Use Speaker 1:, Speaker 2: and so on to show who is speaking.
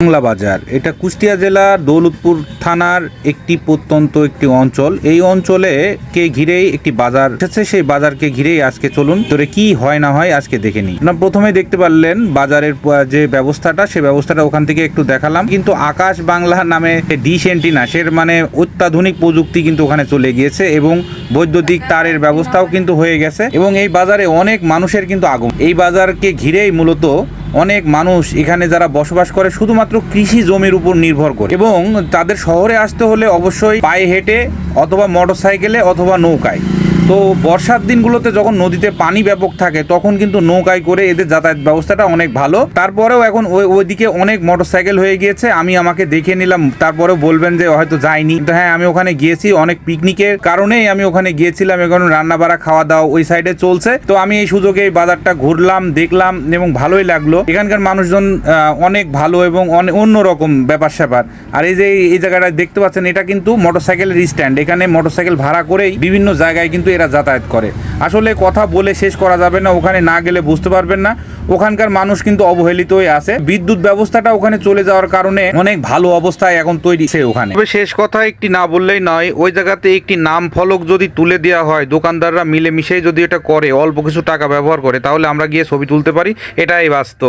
Speaker 1: বাংলা বাজার এটা কুষ্টিয়া জেলার দৌলতপুর থানার একটি প্রত্যন্ত একটি অঞ্চল। এই অঞ্চলে কে ঘিরেই একটি বাজার এসেছে, সেই বাজারকে ঘিরেই আজকে চলুন। তোরে কি হয় না হয় আজকে দেখে নিই। না প্রথমে দেখতে পারলেন বাজারের যে ব্যবস্থাটা, সে ব্যবস্থাটা ওখান থেকে একটু দেখালাম। কিন্তু আকাশ বাংলা নামে ডিশ এন্টিনা সের মানে অত্যাধুনিক প্রযুক্তি কিন্তু ওখানে চলে গিয়েছে এবং বৈদ্যুতিক তারের ব্যবস্থাও কিন্তু হয়ে গেছে। এবং এই বাজারে অনেক মানুষের কিন্তু আগমন। এই বাজারকে ঘিরেই মূলত অনেক মানুষ এখানে যারা বসবাস করে শুধুমাত্র কৃষি জমির উপর নির্ভর করে। এবং তাদের শহরে আসতে হলে অবশ্যই পায়ে হেঁটে অথবা মোটরসাইকেলে অথবা নৌকায়। তো বর্ষার দিনগুলোতে যখন নদীতে পানি ব্যাপক থাকে, তখন কিন্তু নৌকায় করে এদের যাতায়াত ব্যবস্থাটা অনেক ভালো। তারপরেও এখন ওই, ওইদিকে অনেক মোটরসাইকেল হয়ে গিয়েছে, আমি আমাকে দেখে নিলাম, তারপরেও বলবেন যে হয়তো যাইনি কিন্তু হ্যাঁ আমি ওখানে গিয়েছি অনেক পিকনিকের কারণেই আমি ওখানে গিয়েছিলাম, এখন রান্না বাড়া খাওয়া দাওয়া ওই সাইডে চলছে। তো আমি এই সুযোগে এই বাজারটা ঘুরলাম, দেখলাম এবং ভালোই লাগল। এখানকার মানুষজন অনেক ভালো এবং অনেক অন্যরকম ব্যাপার স্যাপার আর এই যে, এই জায়গাটা দেখতে পাচ্ছেন, এটা কিন্তু মোটরসাইকেলের স্ট্যান্ড এখানে মোটরসাইকেল ভাড়া করেই বিভিন্ন জায়গায় কিন্তু এরা যাতায়াত করে। আসলে কথা বলে শেষ করা যাবে না, ওখানে না গেলে বুঝতে পারবেন না। ওখানকার মানুষ কিন্তু অবহেলিত হয়ে আছে। বিদ্যুৎ ব্যবস্থাটা ওখানে চলে যাওয়ার কারণে অনেক ভালো অবস্থায় এখন তৈরি সে ওখানে। তবে শেষ কথা একটি না বললেই নয়, ওই জায়গাতে একটি নাম ফলক যদি তুলে দেওয়া হয়, দোকানদাররা মিলে মিশেই যদি এটা করে, অল্প কিছু টাকা ব্যবহার করে, তাহলে আমরা গিয়ে ছবি তুলতে পারি। এটাই বাস্তব।